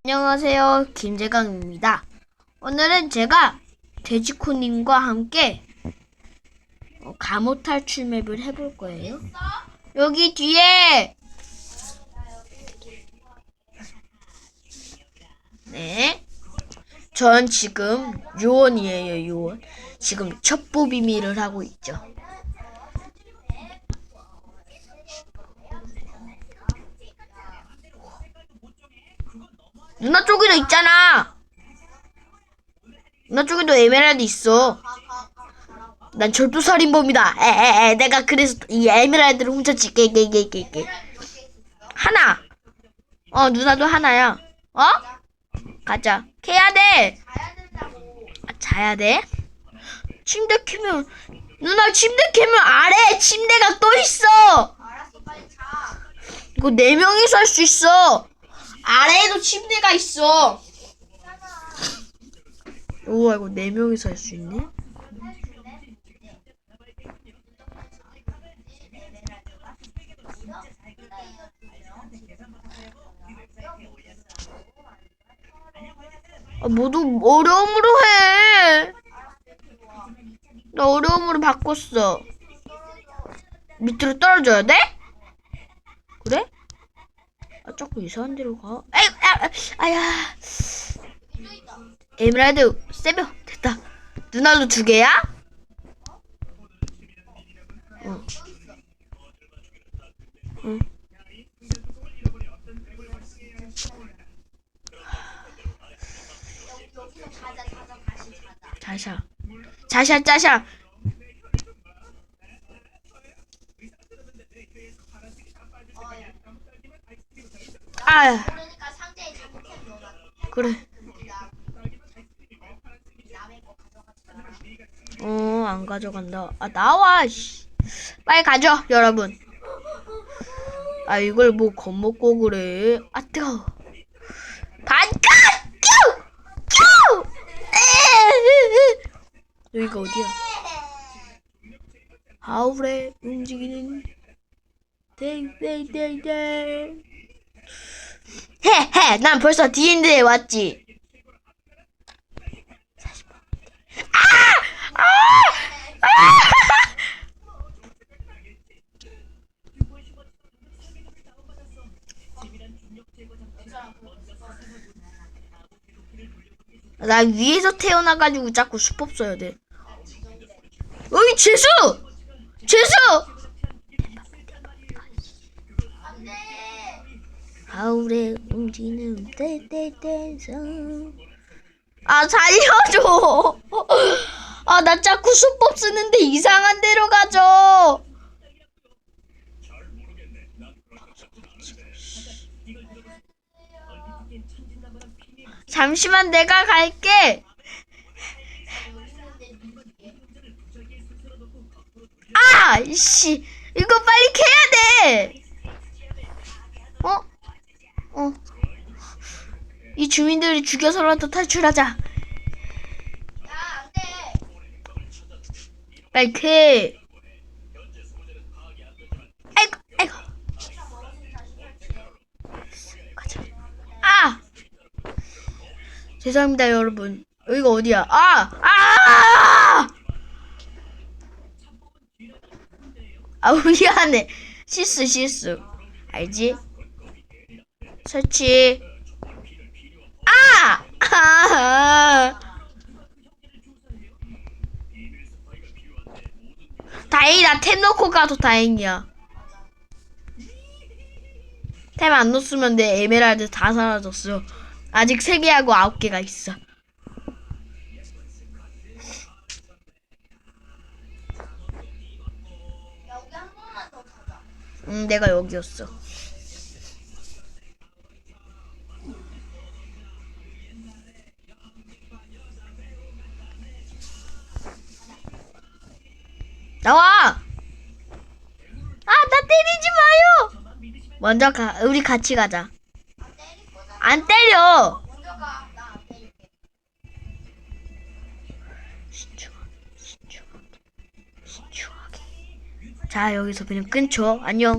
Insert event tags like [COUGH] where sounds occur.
안녕하세요. 김재강입니다. 오늘은 제가 돼지코님과 함께 어, 감옥 탈출 맵을 해볼 거예요. 여기 뒤에 네. 전 지금 요원이에요, 요원. 지금 첩보 비밀을 하고 있죠. 누나 쪽에도 있잖아. 누나 쪽에도 에메랄드 있어. 난 절도살인범이다. 에에에 내가 그래서 이 에메랄드를 훔쳤지. 깨깨깨깨깨. 하나. 어 누나도 하나야. 어? 가자. 캐야 돼. 아, 자야 돼? 침대 캐면 누나 침대 캐면 아래 침대가 또 있어. 이거 네 명이서 할 수 있어. 아래에도 침대가 있어. 우와 이거 네 명이서 할 수 있네. 아, 모두 어려움으로 해. 나 어려움으로 바꿨어. 밑으로 떨어져야 돼? 자꾸 이상한 데로 가. 아이, 아, 아, 아야. 에메랄드 세벼 됐다. 누나도 두 개야? 응. 응. 자샤. 자샤 짜샤. 아, 그러니까. 그래. 어, 안 가져간다. 아, 나와, 씨. 빨리 가져, 여러분. 아, 이걸 뭐 겁먹고 그래. 아, 뜨거워. 반가! 큐! 큐! 에에에에. 여기가 어디야? 하울에 움직이는 땡땡땡땡 헤헤 난 벌써 디엔드에 왔지 나 위에서 태어나가지고 자꾸 수법 써야 돼. 여기 재수! 재수! 하울에 움직이는 떼떼떼성 아 살려줘! [LAUGHS] 아 나 자꾸 수법 쓰는데 이상한 데로 가죠! 잠시만 내가 갈게! 아 이씨! 이거 빨리 캐야 돼! 어? 어. 이 주민들이 죽여서라도 탈출하자. 캐. 아이고, 아이고. 가자. 아! 죄송합니다, 여러분. 여기가 어디야? 아! 아! 아, 미안해. 실수, 실수. 알지? 설치. 아! 아! 다행이다. 템 넣고 가도 다행이야. 템 안 넣었으면 내 에메랄드 다 사라졌어. 아직 3개하고 9개가 있어. 응, 내가 여기였어. 나와! 아, 나 때리지 마요! 먼저 가, 우리 같이 가자. 안 때려! 자, 여기서 그냥 끊죠. 안녕.